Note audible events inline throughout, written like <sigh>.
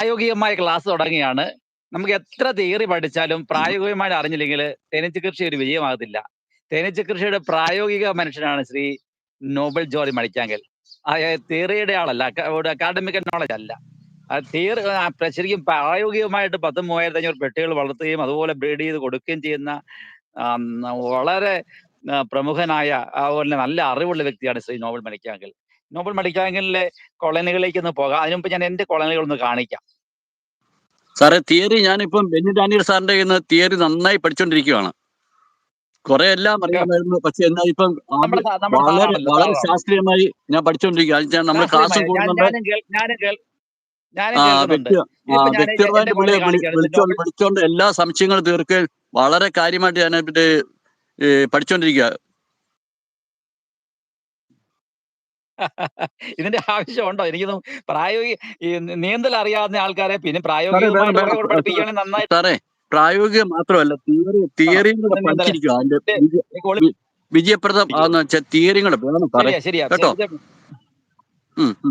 പ്രായോഗികമായ ക്ലാസ് തുടങ്ങിയാണ്. നമുക്ക് എത്ര തിയറി പഠിച്ചാലും പ്രായോഗികമായി അറിഞ്ഞില്ലെങ്കിൽ തേനീച്ച കൃഷി ഒരു വിജയമാകത്തില്ല. തേനീച്ച കൃഷിയുടെ പ്രായോഗിക മനുഷ്യനാണ് ശ്രീ നോബൽ ജോർജ് മണിക്കാങ്കൽ. തിയറിയുടെ ആളല്ല അക്കാഡമിക് നോളജ് അല്ല. തിയറി ശരിക്കും പ്രായോഗികമായിട്ട് പത്ത് മൂവായിരത്തി അഞ്ഞൂറ് പെട്ടികൾ വളർത്തുകയും അതുപോലെ ബ്രീഡ് ചെയ്ത് കൊടുക്കുകയും ചെയ്യുന്ന വളരെ പ്രമുഖനായ അതുപോലെ നല്ല അറിവുള്ള വ്യക്തിയാണ് ശ്രീ നോബൽ മണിക്കാങ്കൽ. നോബൽ മണിക്കാങ്കലിലെ കോളനികളിലേക്ക് ഒന്ന് പോകാം. അതിനു മുമ്പ് ഞാൻ എന്റെ കോളനികൾ ഒന്ന് കാണിക്കാം. സാറേ തിയറി ഞാനിപ്പം ബെന്നി ഡാനിയൽ സാറിന്റെ കയ്യിൽ നിന്ന് തിയറി നന്നായി പഠിച്ചുകൊണ്ടിരിക്കുകയാണ് കുറെ എല്ലാം അറിയാമായിരുന്നു. പക്ഷെ എന്നാൽ ഇപ്പം വളരെ വളരെ. ശാസ്ത്രീയമായി ഞാൻ പഠിച്ചുകൊണ്ടിരിക്കുക നമ്മൾ ക്ലാസ് കൂടുന്നുണ്ട് വ്യക്തിപരമായിട്ട് പുള്ളിയെ വിളിച്ചോണ്ട് വിളിച്ചോണ്ട് എല്ലാ സംശയങ്ങളും തീർക്കുകയും വളരെ കാര്യമായിട്ട് ഞാൻ പഠിച്ചോണ്ടിരിക്കുക പഠിച്ചുകൊണ്ടിരിക്കുക ഇതിന്റെ ആവശ്യമുണ്ടോ? എനിക്ക് പ്രായോഗിക ഈ നീന്തൽ അറിയാവുന്ന ആൾക്കാരെ പിന്നെ പ്രായോഗിക പ്രായോഗികമായിട്ട്. പഠിപ്പിക്കുകയാണെങ്കിൽ നന്നായിട്ട് സാറേ മാത്രമല്ല തിയറി തിയറിയും കൂടെ അതിന്റെ വിജയപ്രദം ആന്ന് വെച്ചാൽ തിയറിയും കൂടെ വേണം സാറേ. ശരിയാ ശരിയാ. കേട്ടോ?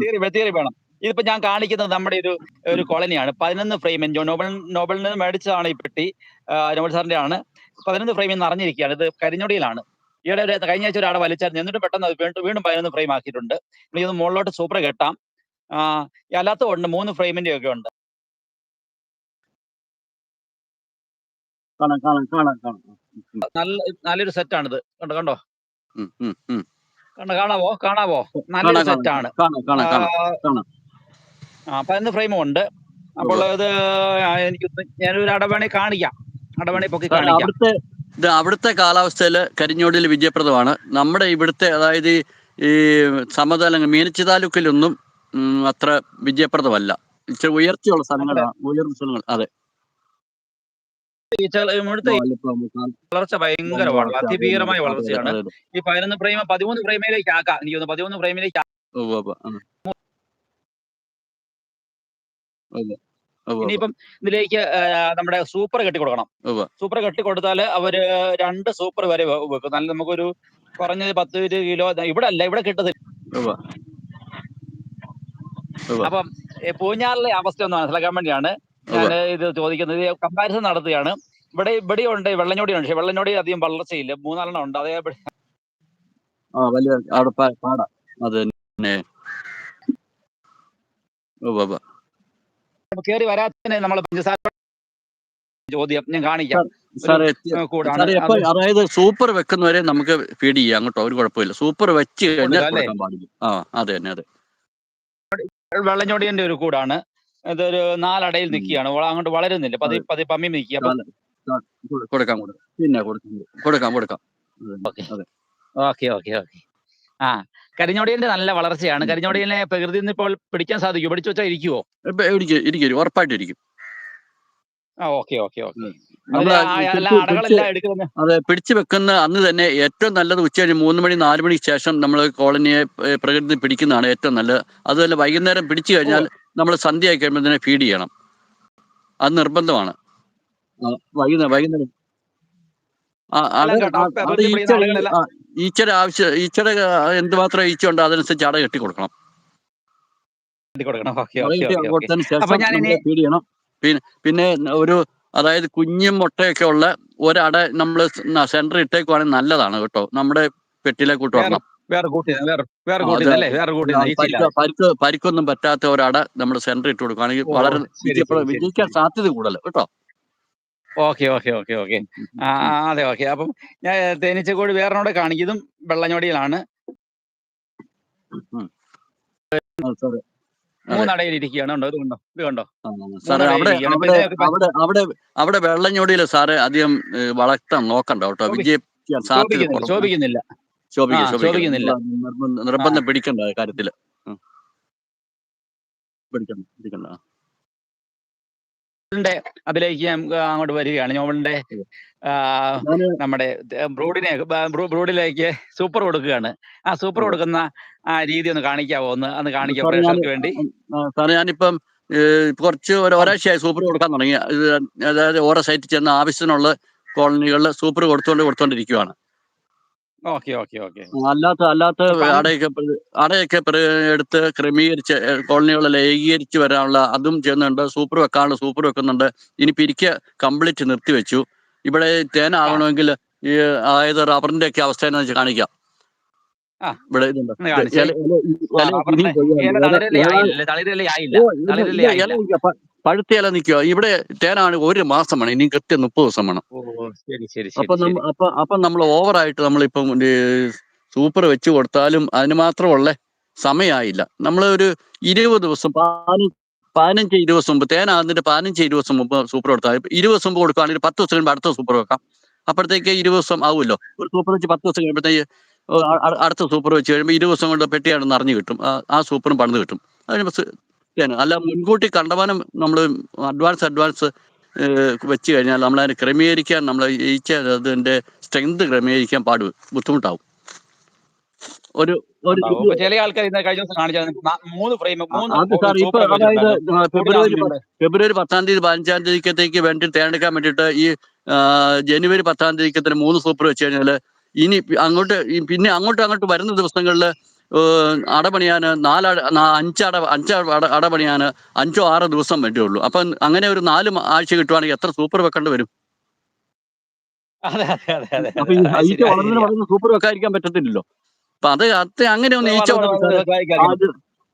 തിയറി തിയറി വേണം. ഇതിപ്പോ ഞാൻ കാണിക്കുന്നത് നമ്മുടെ ഒരു ഒരു കോളനിയാണ്. പതിനൊന്ന് ഫ്രെയിം നോബൽ നോബലിൽ നിന്ന് മേടിച്ചതാണ് ഈ പെട്ടി. നോബൽ സാറിന്റെ ആണ് പതിനൊന്ന് ഫ്രെയിമിൽ നിറഞ്ഞിരിക്കുകയാണ് ഇത് കരിഞ്ഞൊടിയിലാണ്. ഈയിടെ ഒരു കഴിഞ്ഞ ആഴ്ച ഒരാടെ വലിച്ചായിരുന്നു. എന്നിട്ട് പെട്ടെന്ന് അത് വീണ്ടും വീണ്ടും പതിനൊന്ന് ഫ്രെയിം ആക്കിയിട്ടുണ്ട്. ഇനി ഇത് മുകളിലോട്ട് സൂപ്പർ കെട്ടാം. അല്ലാത്തതുണ്ട് മൂന്ന് ഫ്രെയിമിന്റെ ഒക്കെ ഉണ്ട്. കാണാം കാണാം കാണാം കാണാം. നല്ല നല്ലൊരു സെറ്റാണിത് കണ്ടോ കണ്ടോ. കണ്ടോ കാണാവോ? കാണാവോ? കാണാം നല്ലൊരു സെറ്റാണ് പതിനൊന്ന് ഫ്രെയിമും ഉണ്ട്. അപ്പോൾ ഇത് എനിക്ക് ഞാനൊരു അടവണി കാണിക്കാം. അടവണി പൊക്കി കാണിക്കാം. ഇത് അവിടുത്തെ കാലാവസ്ഥയിൽ കരിഞ്ഞോടിയിൽ വിജയപ്രദമാണ്. നമ്മുടെ ഇവിടുത്തെ അതായത് ഈ- സമതല മീനച്ചി താലൂക്കിലൊന്നും അത്ര വിജയപ്രദമല്ല. ഇച്ചിരി ഉയർച്ചയുള്ള സ്ഥലങ്ങളാണ് ഉയർന്ന സ്ഥലങ്ങൾ അതെ. ഇവിടുത്തെ വളർച്ച ഭയങ്കരമാണ് അതിഭീകരമായ അതെ, വളർച്ചയാണ്. ഈ പതിനൊന്ന് ഫ്രെയിം പതിമൂന്ന് ഫ്രെയിമിലേക്ക് ആക്കാം. എനിക്ക് തോന്നുന്നു പതിമൂന്ന് ഫ്രെയിമിലേക്ക് ഇനിയിപ്പം ഇതിലേക്ക് നമ്മുടെ സൂപ്പർ കെട്ടി കൊടുക്കണം സൂപ്പർ കെട്ടി കൊടുത്താൽ അവർ രണ്ട് സൂപ്പർ വരെ വെക്കും. നല്ല നമുക്കൊരു കുറഞ്ഞത് പത്ത് കിലോ ഇവിടെ അല്ല ഇവിടെ കിട്ടത്തില്ല. അപ്പം പൂഞ്ഞാറിലെ അവസ്ഥ ഒന്ന് മനസ്സിലാക്കാൻ വേണ്ടിയാണ് ഞാൻ ഇത് ചോദിക്കുന്നത്. കമ്പാരിസൺ നടത്തുകയാണ്. ഇവിടെ ഇവിടെ ഉണ്ട് വെള്ളഞ്ഞോടി ഉണ്ട് പക്ഷെ വെള്ളഞ്ഞോടി അധികം വളർച്ചയില്ല. മൂന്നാലെണ്ണം ഉണ്ട്. അതേ വലിയ അവിടെ പാടാം. അത് തന്നെ. കയറി വരാത്തതിന് നമ്മൾ പഞ്ചസാര ചോദ്യം ഞാൻ കാണിക്കാം. അതായത് സൂപ്പർ വെക്കുന്നവരെ നമുക്ക് ഫീഡ് ചെയ്യാം അങ്ങോട്ടോ? ഒരു കുഴപ്പമില്ല. സൂപ്പർ വെച്ച് കഴിഞ്ഞാൽ ആ അതെ തന്നെ അതെ. വെള്ളഞ്ഞോടിയന്റെ ഒരു കൂടാണ്. ഇതൊരു നാലടയിൽ. നിൽക്കുകയാണ്. അങ്ങോട്ട് വളരുന്നില്ല. പതി പതി പമ്മി നിൽക്കുക. കൊടുക്കാം കൊടുക്കാം. പിന്നെ കൊടുക്കാം കൊടുക്കാം കൊടുക്കാം. Okay okay okay. ആ. കരിഞ്ഞോടിയന്റെ നല്ല വളർച്ചയാണ്. കരിഞ്ഞോടിയനെ പ്രകൃതിയിൽ നിന്ന് ഇപ്പോൾ പിടിക്കാൻ സാധിക്കും പിടിച്ചു വെച്ചാൽ ഇരിക്കുവോ? ഇരിക്കും ഇരിക്കും ഉറപ്പായിട്ട് ഇരിക്കും. ആ ഓക്കെ ഓക്കെ ഓക്കെ. അതെ പിടിച്ചു വെക്കുന്ന അന്ന് തന്നെ ഏറ്റവും നല്ലത് ഉച്ച കഴിഞ്ഞ് മൂന്ന് മണി നാല് മണിക്ക് ശേഷം നമ്മൾ കോളനിയെ പ്രകൃതി പിടിക്കുന്നതാണ് ഏറ്റവും നല്ലത്. അതുപോലെ വൈകുന്നേരം പിടിച്ചു കഴിഞ്ഞാൽ നമ്മൾ സന്ധ്യ ആയി കഴിയുമ്പോൾ തന്നെ ഫീഡ് ചെയ്യണം. അത് നിർബന്ധമാണ്. വൈകുന്നേരം വൈകുന്നേരം ഈച്ചയുടെ ആവശ്യം ഈച്ചയുടെ എന്തുമാത്രം ഈച്ച ഉണ്ടോ അതനുസരിച്ച് അട കെട്ടി കൊടുക്കണം കൊടുത്തതിന് പിന്നെ പിന്നെ ഒരു അതായത് കുഞ്ഞും മുട്ടയൊക്കെ ഉള്ള ഒരട നമ്മൾ സെന്റർ ഇട്ടേക്കുവാണെങ്കിൽ നല്ലതാണ് കേട്ടോ. നമ്മുടെ പെട്ടിലെ കൂട്ട് വരണം. വേറെ കൂട്ടി വേറെ വേറെ കൂട്ടി അല്ലേ? വേറെ കൂട്ടി ആ, പരിക്ക് പരിക്ക് പരിക്കൊന്നും പറ്റാത്ത ഒരട നമ്മൾ സെന്റർ ഇട്ട് കൊടുക്കുകയാണെങ്കിൽ വളരെ വിജയിക്കാൻ സാധ്യത കൂടുതൽ കേട്ടോ. Okay okay okay okay. ആ അതെ ഓക്കെ. അപ്പം ഞാൻ തേനീച്ചക്കോട് വേറെനോടെ കാണിക്കുന്നതും വെള്ളഞ്ഞോടിയിലാണ്. മൂന്നടയിൽ ഇരിക്കുകയാണ് കണ്ടോ? ഇത് കണ്ടോ? ഇത് കണ്ടോ? സാറേ അവിടെ അവിടെ അവിടെ അവിടെ വെള്ളഞ്ഞോടിയിൽ സാറ് അധികം വളർത്താൻ നോക്കണ്ട കേട്ടോ. വിജയ് വിജയിക്കാൻ സാധ്യത ശോഭിക്കുന്നില്ല. ശോഭിക്കുന്നില്ല. നിർബന്ധം പിടിക്കണ്ട കാര്യത്തിൽ. പിടിക്കണ്ട പിടിക്കണ്ട. ഇതിന്റെ അതിലേക്ക് ഞാൻ അങ്ങോട്ട് വരികയാണ്. നോവലിന്റെ നമ്മുടെ ബ്രൂഡിനെ ബ്രൂഡിലേക്ക് സൂപ്പർ കൊടുക്കുകയാണ്. ആ സൂപ്പർ കൊടുക്കുന്ന ആ രീതി ഒന്ന് കാണിക്കാവോ? ഒന്ന് അന്ന് കാണിക്കാം പ്രേക്ഷകർക്ക് വേണ്ടി? സാറേ ഞാനിപ്പം കുറച്ച് ഒരു ഒരാഴ്ചയായി സൂപ്പർ കൊടുക്കാൻ തുടങ്ങി. അതായത് ഓരോ സൈറ്റിൽ ചെന്ന് ആവശ്യത്തിനുള്ള കോളനികളിൽ സൂപ്പർ കൊടുത്തുകൊണ്ട് ഓക്കെ അല്ലാത്ത അല്ലാത്ത അടയൊക്കെ പ്ര- അടയൊക്കെ പ്ര- എടുത്ത് ക്രമീകരിച്ച് കോളനികളിൽ ഏകീകരിച്ച് വരാനുള്ള അതും ചെയ്യുന്നുണ്ട് സൂപ്പർ വെക്കാനുള്ള സൂപ്പർ വെക്കുന്നുണ്ട് ഇനി പിരിക്ക കംപ്ലീറ്റ് നിർത്തിവെച്ചു ഇവിടെ തേൻ തേനാകണമെങ്കിൽ ഈ അതായത് റബ്ബറിന്റെ ഒക്കെ അവസ്ഥ എന്ന് വെച്ചാൽ കാണിക്കാം ആ ഇവിടെ ഇതുണ്ട് ഇല ആയില്ല നിൽക്കുക ഇവിടെ തേനാണ് ഒരു മാസം വേണം ഇനി കൃത്യം മുപ്പത് ദിവസം വേണം. അപ്പൊ അപ്പൊ അപ്പൊ നമ്മൾ ഓവറായിട്ട് നമ്മളിപ്പം സൂപ്പർ വെച്ച് കൊടുത്താലും അതിന് മാത്രമുള്ള സമയമായില്ല നമ്മൾ ഒരു ഇരുപത് ദിവസം പാൽ പതിനഞ്ച് ഇരുപത് ദിവസം മുമ്പ് തേനാകുന്നതിന്റെ പതിനഞ്ച് ഇരുപത് ദിവസം മുമ്പ് സൂപ്പർ കൊടുത്താൽ ഇരുപത് ദിവസം മുമ്പ് കൊടുക്കുകയാണെങ്കിൽ പത്ത് ദിവസം കഴിയുമ്പോൾ അടുത്ത സൂപ്പർ വെക്കാം. അപ്പോഴത്തേക്ക് ഇരുപത് ദിവസം ആവുമല്ലോ. ഒരു സൂപ്പർ വെച്ച് പത്ത് ദിവസം കഴിയുമ്പോഴത്തേക്ക് അടുത്ത സൂപ്പർ വെച്ച് കഴിയുമ്പോൾ ഇരുപത് ദിവസം കൊണ്ട് പെട്ടിയാണ് നിറഞ്ഞു കിട്ടും. ആ- ആ സൂപ്പറും പണിത് കിട്ടും. അതിന് തേന് അല്ല മുൻകൂട്ടി കണ്ടമാനം നമ്മൾ അഡ്വാൻസ് അഡ്വാൻസ് വെച്ച് കഴിഞ്ഞാൽ നമ്മളതിനെ ക്രമീകരിക്കാൻ നമ്മൾ ഈച്ച അതിന്റെ സ്ട്രെങ്ത് ക്രമീകരിക്കാൻ പാടു ബുദ്ധിമുട്ടാവും. ഒരു ചില ആൾക്കാർ മൂന്ന് ഫ്രെയിം മൂന്ന് അത് സാർ ഇപ്പൊ അതായത് ഫെബ്രുവരി ഫെബ്രുവരി പത്താം തീയതി പതിനഞ്ചാം തീയതിക്കത്തേക്ക് വേണ്ടി തേർന്നെടുക്കാൻ വേണ്ടിയിട്ട് ഈ ജനുവരി പത്താം തീയതിക്കത്തിന് മൂന്ന് സൂപ്പർ വെച്ച് കഴിഞ്ഞാൽ ഇനി അങ്ങോട്ട് പിന്നെ അങ്ങോട്ടും അങ്ങോട്ട് വരുന്ന ദിവസങ്ങളിൽ അടപണിയാൻ നാലട അഞ്ച് അഞ്ചട അഞ്ച് അട അടപണിയാൻ അഞ്ചോ ആറോ ദിവസം വേണ്ടിയുള്ളൂ. അപ്പം അങ്ങനെ ഒരു നാല് ആഴ്ച കിട്ടുവാണെങ്കിൽ എത്ര സൂപ്പർ വെക്കേണ്ടി വരും? അപ്പൊ ഈ വളർന്ന് സൂപ്പർ വെക്കാതിരിക്കാൻ പറ്റത്തില്ലല്ലോ? അപ്പൊ അത് അത് അങ്ങനെ ഒന്ന് ഈച്ച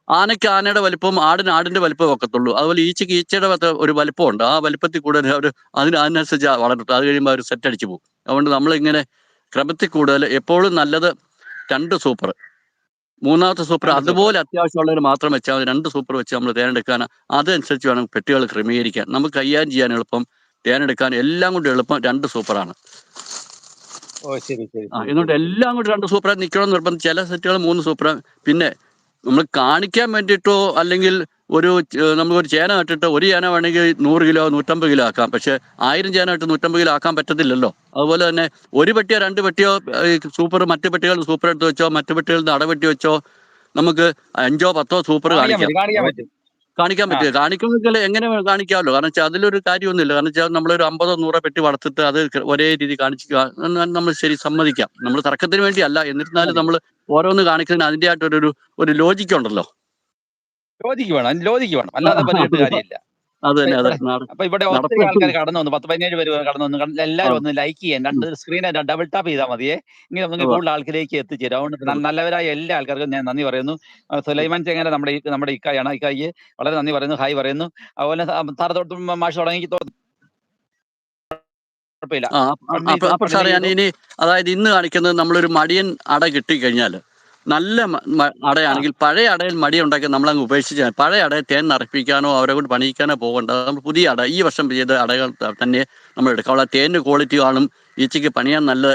ആനയ്ക്ക് ആനയുടെ വലിപ്പം ആടിന് ആടിന്റെ വലിപ്പം ഒക്കത്തുള്ളൂ. അതുപോലെ ഈച്ചക്ക് ഈച്ചയുടെ ഒരു വലിപ്പമുണ്ട്. ആ വലിപ്പത്തിൽ കൂടുതൽ അവർ അതിന് അതിനനുസരിച്ച് വളരട്ടെ അത് കഴിയുമ്പോൾ അവർ സെറ്റ് അടിച്ചു പോകും. അതുകൊണ്ട് നമ്മളിങ്ങനെ ക്രമത്തിൽ കൂടുതൽ എപ്പോഴും നല്ലത് രണ്ട് സൂപ്പർ. മൂന്നാമത്തെ സൂപ്പർ അതുപോലെ അത്യാവശ്യമുള്ളവർ മാത്രം വെച്ചാൽ മതി. രണ്ട് സൂപ്പർ വെച്ച് നമ്മൾ തേനെടുക്കാൻ. അതനുസരിച്ച് വേണം പെട്ടികൾ ക്രമീകരിക്കാൻ. നമുക്ക് കൈകാര്യം ചെയ്യാൻ എളുപ്പം. തേനെടുക്കാൻ എല്ലാം കൊണ്ട് എളുപ്പം രണ്ട് സൂപ്പറാണ്. ഓ ശരി ശരി എന്നിട്ട് എല്ലാം കൂടി രണ്ട് സൂപ്പറായി നിൽക്കണം നിർബന്ധം ചില സെറ്റുകൾ മൂന്ന് സൂപ്പർ പിന്നെ നമ്മൾ കാണിക്കാൻ വേണ്ടിയിട്ടോ അല്ലെങ്കിൽ ഒരു നമുക്കൊരു ചേന നട്ടിട്ട് ഒരു ചേന വേണമെങ്കിൽ നൂറ് കിലോ നൂറ്റമ്പത് കിലോ ആക്കാം. പക്ഷെ ആയിരം ചേന ഇട്ട് നൂറ്റമ്പത് കിലോ ആക്കാൻ പറ്റത്തില്ലല്ലോ. അതുപോലെ തന്നെ ഒരു പെട്ടിയോ രണ്ട് പെട്ടിയോ സൂപ്പർ മറ്റു പെട്ടികൾ സൂപ്പർ എടുത്ത് വെച്ചോ മറ്റു പെട്ടികളിൽ നിന്ന് അടവെട്ടി വെച്ചോ നമുക്ക് അഞ്ചോ പത്തോ സൂപ്പർ കാണിക്കാം. കാണിക്കാൻ പറ്റില്ല. കാണിക്കുമെങ്കിൽ എങ്ങനെ കാണിക്കാമല്ലോ. കാരണം വെച്ചാൽ അതിലൊരു കാര്യമൊന്നുമില്ല. കാരണം വെച്ചാൽ നമ്മളൊരു അമ്പതോ നൂറോ പെട്ടി വളർത്തിട്ട് അത് ഒരേ രീതി കാണിക്കുക നമ്മൾ ശരി സമ്മതിക്കാം. നമ്മൾ തർക്കത്തിന് വേണ്ടിയല്ല. എന്നിരുന്നാലും നമ്മൾ ഓരോന്ന് കാണിക്കുന്നതിന് അതിന്റെ ആയിട്ടൊരു ഒരു ഒരു ലോജിക്ക് ഉണ്ടല്ലോ ലോജിക്ക് വേണം. ലോജിക്ക് വേണം. അല്ലാതെ പറഞ്ഞിട്ട് കാര്യമില്ല. അത് അപ്പൊ തന്നെ അത് ഇവിടെ അപ്പൊ ഇവിടെ ഒത്തിരി ആൾക്കാർ കടന്നു വന്നു. പത്ത് പതിനേഴ് പേര് കടന്നു വന്നു. എല്ലാവരും ഒന്ന് ലൈക്ക് ചെയ്യാൻ. രണ്ട് സ്ക്രീനെ ഡബിൾ ടാപ്പ് ചെയ്താൽ മതിയേ. ഇങ്ങനെ നമുക്ക് കൂടുതൽ ആൾക്കാരിലേക്ക് എത്തിച്ചേരും. അതുകൊണ്ട് നല്ലവരായ എല്ലാ ആൾക്കാർക്കും ഞാൻ നന്ദി പറയുന്നു. സുലൈമാൻ ചെങ്ങനെ നമ്മുടെ ഈ- നമ്മുടെ ഇക്കായാണ്. ഇക്കായി വളരെ നന്ദി പറയുന്നു. ഹായ് പറയുന്നു. അതുപോലെ താരത്തോട്ട് മാഷ് തുടങ്ങി. കുഴപ്പമില്ല. അപ്പ- അപ്പൊ സാറേ ഞാൻ ഇനി അതായത് ഇന്ന് കാണിക്കുന്നത് നമ്മളൊരു മടിയൻ അട കിട്ടിക്കഴിഞ്ഞാൽ നല്ല അടയാണെങ്കിൽ പഴയ അടയിൽ മടി ഉണ്ടാക്കി നമ്മളങ്ങ് ഉപേക്ഷിച്ച് പഴയ അടയെ തേൻ നിറപ്പിക്കാനോ അവരെ കൊണ്ട് പണിയിക്കാനോ പോകണ്ട. നമ്മൾ പുതിയ അട ഈ വർഷം ചെയ്ത അടകൾ തന്നെ നമ്മൾ എടുക്കാം. അവിടെ തേനിന് ക്വാളിറ്റി കാണും ഈച്ചയ്ക്ക് പണിയാൻ നല്ല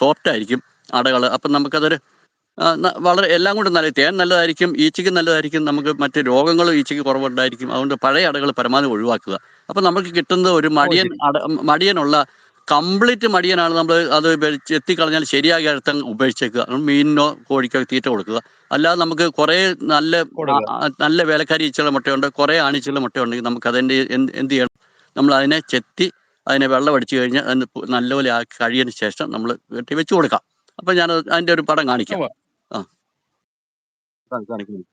സോഫ്റ്റ് ആയിരിക്കും അടകൾ. അപ്പം നമുക്കതൊരു വളരെ എല്ലാം കൊണ്ടും നല്ല തേൻ നല്ലതായിരിക്കും ഈച്ചയ്ക്ക് നല്ലതായിരിക്കും നമുക്ക് മറ്റ് രോഗങ്ങളും ഈച്ചയ്ക്ക് കുറവുണ്ടായിരിക്കും. അതുകൊണ്ട് പഴയ അടകൾ പരമാവധി ഒഴിവാക്കുക. അപ്പം നമുക്ക് കിട്ടുന്നത് ഒരു മടിയൻ അട മടിയനുള്ള കംപ്ലീറ്റ് മടിയനാണ് നമ്മൾ അത് എത്തിക്കളഞ്ഞാൽ ശരിയായ അടുത്ത ഉപേക്ഷിച്ചേക്കുക. മീനിനോ കോഴിക്കോ തീറ്റ കൊടുക്കുക. അല്ലാതെ നമുക്ക് കുറേ നല്ല നല്ല വേലക്കാരി ഇച്ചുള്ള മുട്ടയുണ്ട് കുറേ ആണിച്ചുള്ള മുട്ടയുണ്ടെങ്കിൽ നമുക്ക് അതിന്റെ എന്ത് എന്ത് ചെയ്യണം? നമ്മൾ അതിനെ ചെത്തി അതിനെ വെള്ളം അടിച്ചു കഴിഞ്ഞാൽ അതിന് നല്ലപോലെ ആക്കി കഴിയതിന് ശേഷം നമ്മൾ വെട്ടി വെച്ച് കൊടുക്കാം. അപ്പം ഞാൻ അതിന്റെ ഒരു പടം കാണിക്കാം. ആ. കാണിക്കുന്നു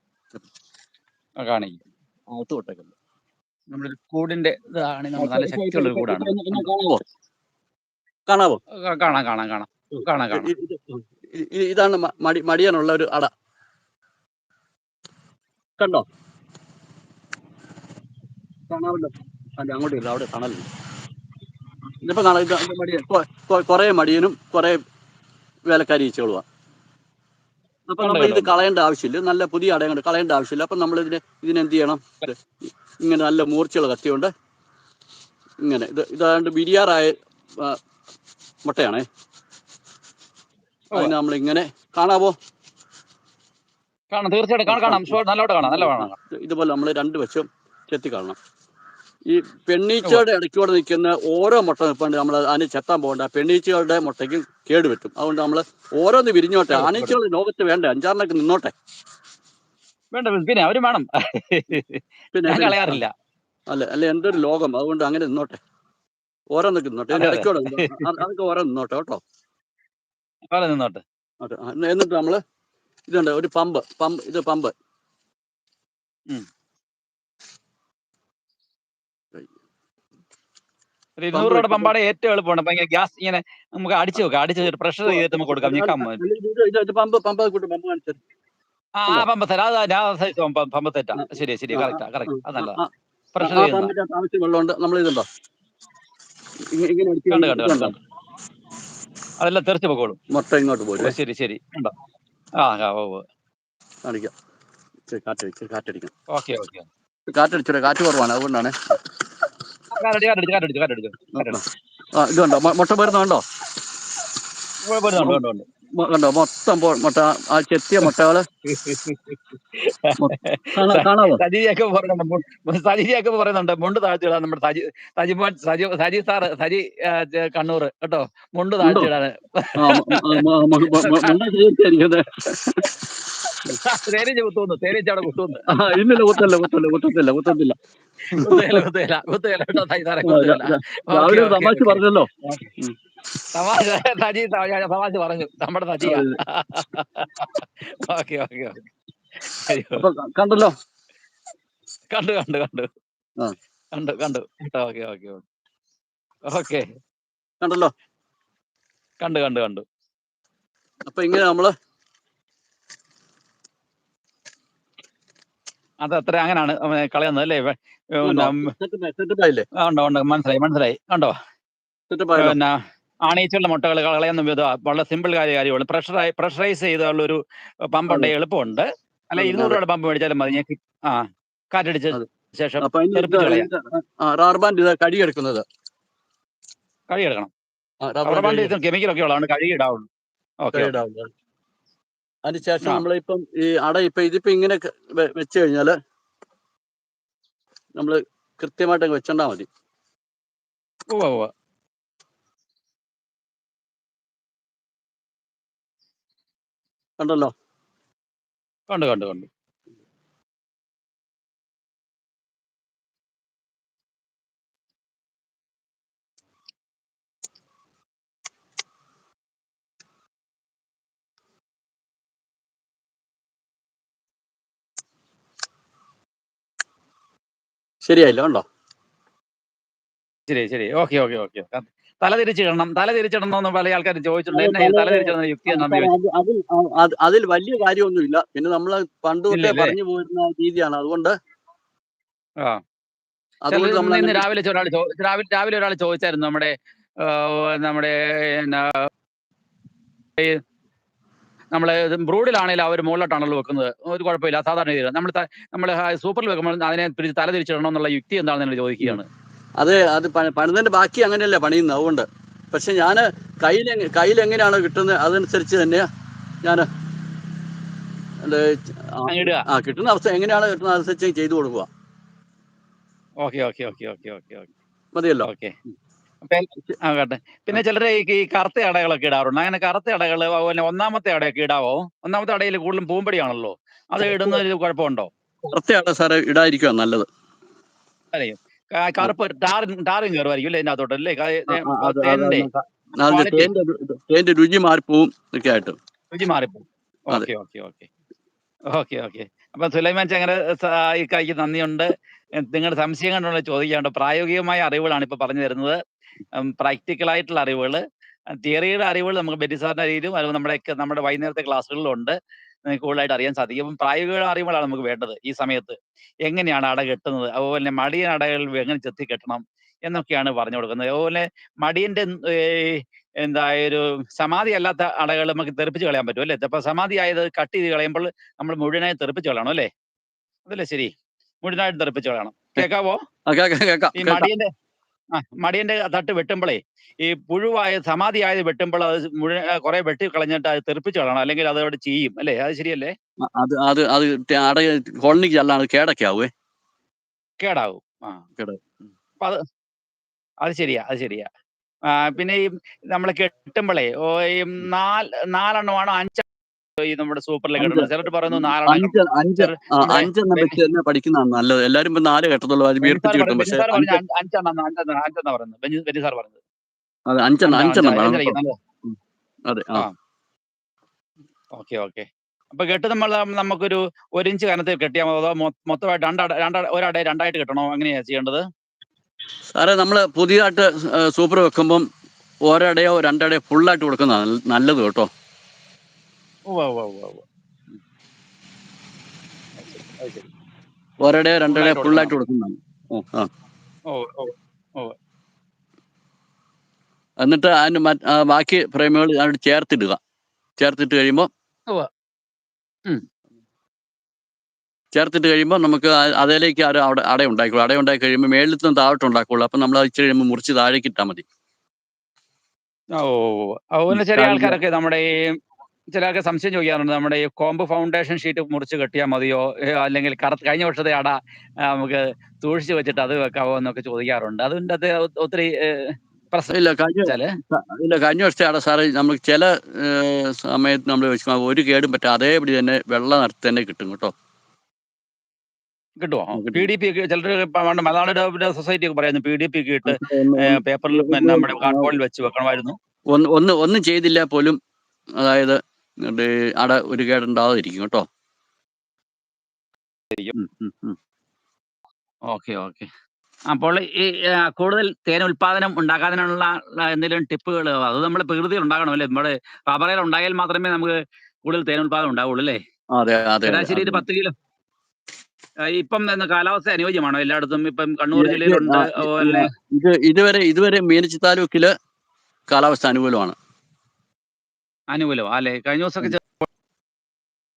കാണിക്കും. അകത്ത് നമ്മുടെ കൂടിന്റെ ഇതാണ് നല്ല ശക്തിയുള്ള ഒരു കൂടാണ് ഇപ്പൊ എന്നെ എന്നെ കണ്ടോ കാണാവോ? കാണാം കാണാം കാണാം. കാണാം കാണാം. ഇതാണ് മടി മടിയാനുള്ള ഒരു അട. കണ്ടോ? കാണാമല്ലോ അല്ല അങ്ങോട്ട് ഇല്ല അവിടെ കാണലുണ്ട് ഇതിപ്പോ കാണാം മടിയൻ കുറേ മടിയനും കുറേ വേലക്കാരി ഈച്ചകളുവാ. അപ്പൊ നമ്മൾ ഇത് കളയേണ്ട ആവശ്യമില്ല. നല്ല പുതിയ അടയങ്ങൾ കളയേണ്ട ആവശ്യമില്ല. അപ്പൊ നമ്മൾ ഇതിനെ ഇതിനെന്ത് ചെയ്യണം ഇങ്ങനെ നല്ല മൂർച്ചയുള്ള കത്തിയുണ്ട് ഇങ്ങനെ ഇത് ഇതാണ്ട് ബിരിയാറായ മുട്ടയാണേ. അതിന് നമ്മൾ ഇങ്ങനെ കാണാവോ? കാണാം തീർച്ചയായിട്ടും കാണാം നല്ല കാണാം. ഇതുപോലെ നമ്മൾ രണ്ട് വശം ചെത്തി കാണണം. ഈ പെണ്ണീച്ചയുടെ ഇടയ്ക്കൂടെ നിൽക്കുന്ന ഓരോ മുട്ട നിൽപ്പുണ്ട്. നമ്മൾ അതിന് ചെത്താൻ പോകണ്ട. പെണ്ണീച്ചകളുടെ മുട്ടയ്ക്കും കേട് പറ്റും. അതുകൊണ്ട് നമ്മൾ ഓരോന്ന് വിരിഞ്ഞോട്ടെ. ആനീച്ചകൾ. ലോകത്ത് വേണ്ട? അഞ്ചാറിനൊക്കെ നിന്നോട്ടെ. വേണ്ട പിന്നെ അവർ വേണം. പിന്നെ പിന്നെ കളയാറില്ല. അല്ല അല്ല എന്തൊരു ലോകം. അതുകൊണ്ട് അങ്ങനെ നിന്നോട്ടെ. ഇതിന്റെ അതെ ഇടയ്ക്കൂടെ അതൊക്കെ ഓരോ നിന്നോട്ടെ കേട്ടോ. നിന്നോട്ടെ. എന്നിട്ട് നമ്മൾ ഇതുണ്ട് ഒരു പമ്പ് പമ്പ് ഇത് പമ്പ്. ഒരു ഇരുന്നൂറ് രൂപയുടെ പമ്പാടെ ഏറ്റവും എളുപ്പമാണ്. അപ്പൊ ഇങ്ങനെ ഗ്യാസ് ഇങ്ങനെ നമുക്ക് അടിച്ചു വെക്കാം അടിച്ചു വെച്ചിട്ട് പ്രഷർ ചെയ്തിട്ട് നമുക്ക് കൊടുക്കാം. ഞെക്കാൻ പമ്പ് പമ്പ് കൂട്ടും പമ്പ് കാണിച്ചത് ആ പമ്പ് അത് ഞാൻ സൈസ് പമ്പ് ശരി ശരി. ആ, കറക്റ്റാ കറക്റ്റ് അത് നല്ലതാ. പ്രഷർ ആവശ്യം വെള്ളമുണ്ട് നമ്മൾ ഇതുണ്ടോ? കണ്ടു കണ്ടു കണ്ടു? കണ്ടു. അതെല്ലാം തെറിച്ച് പൊക്കോളും മൊട്ട ഇങ്ങോട്ട് പോയി ശരി ശരി. കാറ്റടിച്ചു ആ ആ, ഓ ഓ. കാണിക്കാം. ഇച്ചിരി കാറ്റടിച്ച് കാറ്റടിക്കാം ഓക്കെ ഓക്കെ. കാറ്റടിച്ചിട്ട് കാറ്റ് കുറവാണ് അതുകൊണ്ടാണ്. കാറ്റടിച്ചു കാറ്റടിച്ചു കാറ്റടിച്ചു കാറ്റടിച്ചു കാറ്റടിച്ചു. ആ ഇതുണ്ടോ? മൊട്ട വരുന്നുണ്ടോ? വരുന്നുണ്ട് ഉണ്ട് ഉണ്ട് കണ്ടോ? മൊത്തം മുട്ട ആ ചെത്തിയ മുട്ടകൾ. കാണാ- കാണാവോ? സജിയൊക്കെ പറയുന്നുണ്ട്. സജിയൊക്കെ പറയുന്നുണ്ട്. മുണ്ട് താഴ്ത്തിയിടാൻ നമ്മുടെ സജി സജി സജി സജി സാറ് സജി കണ്ണൂർ കേട്ടോ? മുണ്ട് താഴ്ത്തിയിടാൻ. തേനീച്ച കുത്തുന്നു തേനീച്ച അവിടെ കുത്തുന്നു. ആ ഇല്ലില്ല കുത്തല്ല കുത്തല്ല കുത്തത്തില്ല കുത്തത്തില്ല. രാവിലെ തമാശ പറഞ്ഞല്ലോ. തമാശ പറഞ്ഞു. നമ്മുടെ ഓക്കെ ഓക്കെ കണ്ടല്ലോ? കണ്ടു കണ്ടു കണ്ടു. കണ്ടു കണ്ടു. Okay okay. ഓക്കെ. കണ്ടല്ലോ? കണ്ടു കണ്ടു കണ്ടു. അപ്പൊ ഇങ്ങനെ നമ്മൾ അത് അത്ര അങ്ങനാണ് കളയുന്നത് അല്ലേ? ഉണ്ടോ? ഉണ്ടോ ഉണ്ട് ഉണ്ട് മനസ്സിലായി മനസ്സിലായി. ആയല്ലോ പിന്നെ ആണീച്ചുള്ള മുട്ടകൾ കളയുന്ന വിധം വളരെ സിമ്പിൾ കാര്യ കാര്യമാണ് പ്രഷറായി പ്രഷറൈസ് ചെയ്തുള്ള ഒരു പമ്പ് ഉണ്ട് എളുപ്പമുണ്ട്. അല്ല ഇരുന്നൂറ് രൂപയുടെ പമ്പ് മേടിച്ചാലും മതി. ഞാൻ ആ കാറ്റടിച്ച ശേഷം റബ്ബർ ബാൻഡ് എടുക്കുന്നത് കഴുകിയെടുക്കണം. റബ്ബർ ബാൻഡ് കെമിക്കലൊക്കെ ഉള്ളതാണ് കഴുകി ഇടാവുള്ളൂ ഓക്കെ. അതിനുശേഷം നമ്മൾ നമ്മളിപ്പം ഈ അട ഇപ്പൊ ഇതിപ്പോ ഇങ്ങനെ വെച്ച് കഴിഞ്ഞാൽ നമ്മൾ കൃത്യമായിട്ട് അങ്ങ് വെച്ചോണ്ടാ മതി. കണ്ടല്ലോ? കണ്ടു കണ്ടു കണ്ടു. ശരിയായില്ല കണ്ടോ? ശരി ശരി. Okay okay okay. തല തിരിച്ചിടണം. തല തിരിച്ചിടണം എന്ന് പല ആൾക്കാരും ചോദിച്ചിട്ടുണ്ട്. എന്നെ തല- തിരിച്ചിടുന്ന യുക്തി അതിൽ വലിയ കാര്യമൊന്നുമില്ല. പിന്നെ നമ്മൾ പണ്ട് തൊട്ടേ പറഞ്ഞു പോയിരുന്ന രീതിയാണ്. അതുകൊണ്ട് നമ്മൾ രാവിലെ ഒരാൾ രാവിലെ രാവിലെ ഒരാൾ ചോദിച്ചായിരുന്നു നമ്മുടെ നമ്മുടെ നമ്മൾ ബ്രൂഡിലാണെങ്കിൽ അവർ മുകളിലോട്ടാണല്ലോ വെക്കുന്നത്. ഒരു കുഴപ്പമില്ല. സാധാരണ രീതിയിൽ. നമ്മൾ നമ്മൾ സൂപ്പറിൽ വെക്കുമ്പോൾ അതിനെ പിടിച്ച് തല തിരിച്ചിടണം എന്നുള്ള യുക്തി എന്താണെന്ന് ചോദിക്കുകയാണ്. അത് അത് പണിതിന്റെ ബാക്കി അങ്ങനെയല്ലേ പണിയുന്നത്. അതുകൊണ്ട് പക്ഷെ ഞാൻ കയ്യിൽ കയ്യിൽ എങ്ങനെയാണോ കിട്ടുന്നത് അതനുസരിച്ച് തന്നെ ഞാൻ ആ കിട്ടുന്ന അവസ്ഥ എങ്ങനെയാണോ കിട്ടുന്നത് അനുസരിച്ച് ചെയ്തു കൊടുക്കുക. Okay okay okay okay okay okay. മതിയല്ലോ. ഓക്കെ. ആ കേട്ടെ. പിന്നെ ചിലര് ഈ കറുത്ത അടകളൊക്കെ ഇടാറുണ്ട്. അങ്ങനെ കറുത്ത അടകൾ അതുപോലെ ഒന്നാമത്തെ അടയൊക്കെ ഇടാവോ? ഒന്നാമത്തെ അടയിൽ കൂടുതലും പൂമ്പടിയാണല്ലോ. അത് ഇടുന്നതിൽ കുഴപ്പമുണ്ടോ? കറക്റ്റാണ് സാറേ ഇടായിരിക്കോ നല്ലത്. ക- കറുപ്പ് ടാറിൻ ടാറിൻ കയറുമായിരിക്കും അല്ലേ ഇതിനകത്തോട്ട് അല്ലേ? ക- തേനിന്റെ അതിന്റെ quality. തേന്റെ രു- തേന്റെ രുചി മാറിപ്പോവും ഒക്കെ ആയിട്ട്. രുചി മാറിപ്പോകും അതെ. Okay okay okay. Okay okay. അപ്പൊ സുലൈമാൻ ചങ്ങര നന്ദിയുണ്ട്. നിങ്ങളുടെ സംശയം കണ്ടുള്ള ചോദിക്കാണ്ട് പ്രായോഗികമായ അറിവുകളാണ് ഇപ്പൊ പറഞ്ഞു തരുന്നത്. പ്രാക്ടിക്കൽ ആയിട്ടുള്ള അറിവുകൾ തിയറിയുടെ അറിവുകൾ നമുക്ക് ബെറ്റി സാറിന്റെ രീതിയിലും അതുപോലെ നമ്മുടെ നമ്മുടെ വൈകുന്നേരത്തെ ക്ലാസ്സുകളിലുണ്ട്. നിങ്ങൾക്ക് കൂടുതലായിട്ട് അറിയാൻ സാധിക്കും. അപ്പം പ്രായോഗിക അറിവുകളാണ് നമുക്ക് വേണ്ടത് ഈ സമയത്ത്. എങ്ങനെയാണ് അട കെട്ടുന്നത്? അതുപോലെ തന്നെ മടിയൻ അടകൾ എങ്ങനെ ചെത്തി കെട്ടണം എന്നൊക്കെയാണ് പറഞ്ഞു കൊടുക്കുന്നത്. അതുപോലെ മടിയന്റെ എന്താ ഒരു സമാധി അല്ലാത്ത അടകൾ നമുക്ക് തെറിപ്പിച്ച് കളയാൻ പറ്റും അല്ലേ? അപ്പൊ സമാധി ആയത് കട്ട് ചെയ്ത് കളയുമ്പോൾ നമ്മൾ മുഴുവനായി തെറിപ്പിച്ച് കളയണം അല്ലേ? അതല്ലേ ശരി? മുഴുവനായിട്ട് തെറിപ്പിച്ച് കളയണം. കേൾക്കാവോ ഈ മടിയന്റെ മടിയന്റെ തട്ട് വെട്ടുമ്പോഴേ ഈ പുഴുവായ സമാധി ആയത് വെട്ടുമ്പോൾ അത് മുഴുവൻ കുറെ വെട്ടി കളഞ്ഞിട്ട് അത് തെറിപ്പിച്ച് കളയണം. അല്ലെങ്കിൽ അത് അവിടെ ചെയ്യും അല്ലേ? അത് ശരിയല്ലേ? അത് അത് അത് അട കോളനിക്ക് അല്ലാതെ കേടൊക്കെ ആവുമേ കേടാവും. ആ. അപ്പൊ അത് അത് ശരിയാ അത് ശരിയാ. പിന്നെ ഈ നമ്മൾ കെട്ടുമ്പോഴേ ഈ നാല് നാലെണ്ണമാണോ അഞ്ചെണ്ണം ഈ നമ്മുടെ സൂപ്പർ ലീഗ് ചിലർ പറയുന്നു അഞ്ചെണ്ണം വെച്ച് തന്നെ പഠിക്കുന്നതാണ് നല്ലത്. എല്ലാരും ഇപ്പൊ നാല് കെട്ടത്തുള്ളൂ അത് വീർപ്പിച്ച് കിട്ടും. പക്ഷെ അഞ്ചെണ്ണം അഞ്ചെണ്ണം ബെന്നി ബെന്നി സാർ പറഞ്ഞത്. അതെ അഞ്ചെണ്ണം അഞ്ചെണ്ണം അതെ ആ. Okay okay. അപ്പൊ കെട്ട് നമ്മൾ നമുക്കൊരു ഒരു ഇഞ്ച് കനത്തിൽ കെട്ടിയാൽ അതോ മൊത്തമായിട്ട് രണ്ട രണ്ട ഒരട രണ്ടായിട്ട് കെട്ടണോ? അങ്ങനെയാ ചെയ്യേണ്ടത്? സാറേ നമ്മൾ പുതിയതായിട്ട് സൂപ്പർ വെക്കുമ്പം ഒരടയോ രണ്ടടയോ ഫുള്ളായിട്ട് കൊടുക്കുന്നതാണ് നല്ലത് കേട്ടോ. ഉവ്വ ഉവ്വ ഉവ്വ ഉവ്വ. വാ അത് ശരി, അത് ശരി. ഒരടയോ രണ്ടടയോ ഫുള്ളായിട്ട് ഫുള്ളായിട്ട് കൊടുക്കുന്നതാണ് ഓ, ആ ഓ ഓ എന്നിട്ട് അതിന് മറ്റ് ആ, ബാക്കി ഫ്രെയിമുകൾ അവിടെ ചേർത്തിടുക ചേർത്തിട്ട് കഴിയുമ്പോൾ ഉവ്വ. ഉം. ചേർത്തിട്ട് കഴിയുമ്പോൾ നമുക്ക് ആ- അതിലേക്ക് ഒരു അവിടെ അട ഉണ്ടാക്കുള്ളൂ അട ഉണ്ടാക്കി കഴിയുമ്പോൾ മേളിലത്തെ താഴോട്ട് ഉണ്ടാക്കുള്ളൂ അപ്പം നമ്മൾ അത് ഇച്ചിരി കഴിയുമ്പോൾ മുറിച്ച് താഴേക്ക് ഇട്ടാൽ മതി ഓ അതുപോലെ ചെറിയ ആൾക്കാരൊക്കെ നമ്മുടെ ഈ ചിലർക്ക് സംശയം ചോദിക്കാറുണ്ട്. നമ്മുടെ ഈ കോമ്പ് ഫൗണ്ടേഷൻ ഷീറ്റ് മുറിച്ച് കെട്ടിയാൽ മതിയോ? അല്ലെങ്കിൽ കറുത്ത് കഴിഞ്ഞ വർഷത്തെ അട നമുക്ക് സൂക്ഷിച്ച് വെച്ചിട്ട് അത് വെക്കാവോ എന്നൊക്കെ ചോദിക്കാറുണ്ട്. അതിന്റെ അത് ഒത്തിരി ഇല്ല കഴിഞ്ഞ വെച്ചാൽ ഇല്ല കഴിഞ്ഞ വർഷത്തെ അട സാറേ നമുക്ക് ചില സമയത്ത് നമ്മൾ വെച്ച് ഒരു കേടും പറ്റും അതേപടി തന്നെ വെള്ള നിറത്ത് തന്നെ കിട്ടും കേട്ടോ. കിട്ടുമോ. പി ഡി പി ചിലർ മലയാള ഡെവലപ്മെന്റ് സൊസൈറ്റി ഒക്കെ പറയുന്നു. പി ഡി പി ഇട്ട് പേപ്പറിൽ നമ്മുടെ നമ്മുടെ കാർഡ്ബോർഡിൽ വെച്ച് വെക്കണമായിരുന്നു. ഒന്ന് ഒന്ന് ഒന്നും ചെയ്തില്ല പോലും. അതായത് ഇത് അട ഒരു കേടുണ്ടാവാതിരിക്കും കേട്ടോ. Okay okay. അപ്പോൾ ഈ കൂടുതൽ തേൻ ഉൽപാദനം ഉണ്ടാക്കാതിനുള്ള എന്തെങ്കിലും ടിപ്പുകൾ അത് നമ്മൾ പ്രകൃതിയിൽ ഉണ്ടാകണം അല്ലേ? നമ്മുടെ റബ്ബറിൽ ഉണ്ടായാൽ മാത്രമേ നമുക്ക് കൂടുതൽ തേൻ ഉൽപാദനം ഉണ്ടാവുള്ളൂ അല്ലേ? ശരാശരി ഒരു പത്ത് കിലോ. ഇപ്പം കാലാവസ്ഥ അനുയോജ്യമാണോ എല്ലായിടത്തും? ഇപ്പം കണ്ണൂർ ജില്ലയിലുണ്ട് ഇതുവരെ ഇതുവരെ മീനച്ചി താലൂക്കിൽ കാലാവസ്ഥ അനുകൂലമാണ്. അനുകൂലം അല്ലെ? കഴിഞ്ഞ ദിവസമൊക്കെ